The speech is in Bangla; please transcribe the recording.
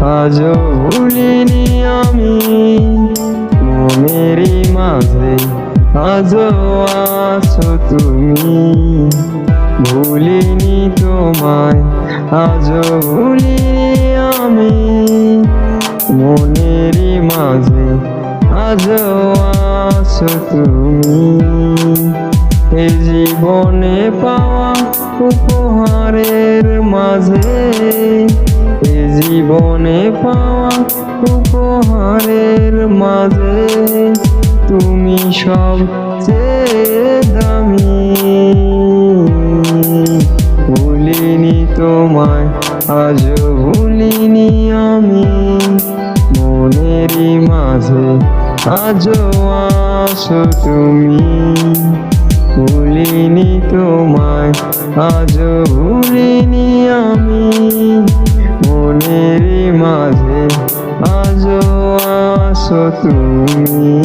আজও ভুলিনি আমি মনেরই মাঝে। আজও আছো তুমি। ভুলিনি তোমায়। আজও ভুলিনি আমি মনেরই মাঝে। আজও আছো তুমি। এই জীবনে পাওয়া উপহারের মাঝে জীবনে পাওয়া উপহারের মাঝে তুমি সবচেয়ে দামি। ভুলিনি তোমায়, আজ ভুলিনি আমি। মনেরই মাঝে আজও আসো তুমি। ভুলিনি তোমায় আজ ভুলিনি আজও আসো তুমি।